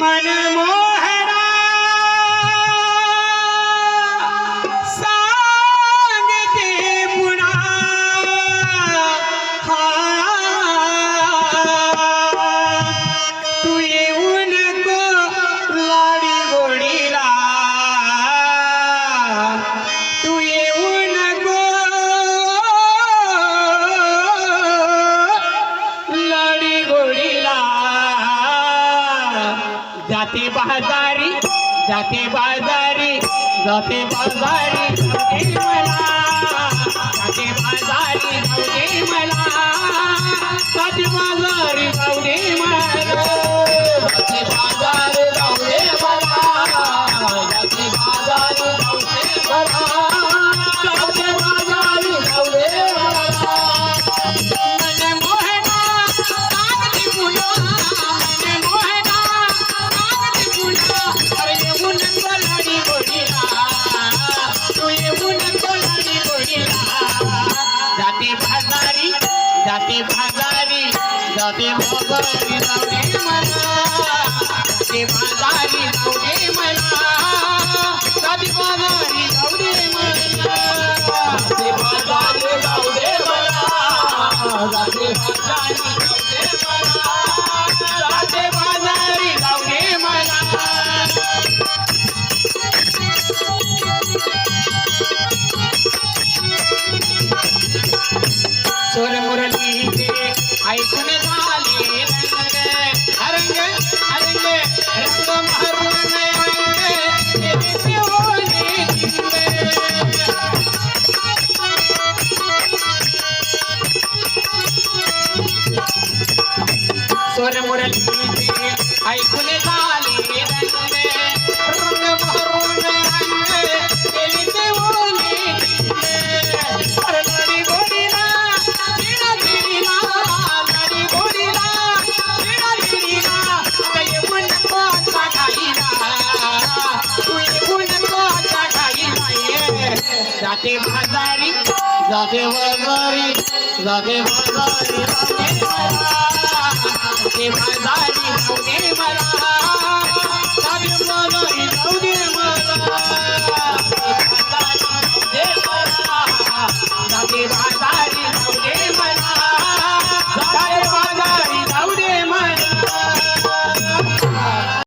மனமோ जाते बाजारी जाते बाजारी जाते बाजारी. जाते बाजारी जाते बाजारी मला. जाते बाजारी मला. जाते बाजारी मला. जाते मला. जाते मला. जाते बाजारी मला. तू येऊन नको आता घाईला ये जाते बाजारी जाते बाजारी जाते बाजारी. जाते माझा मला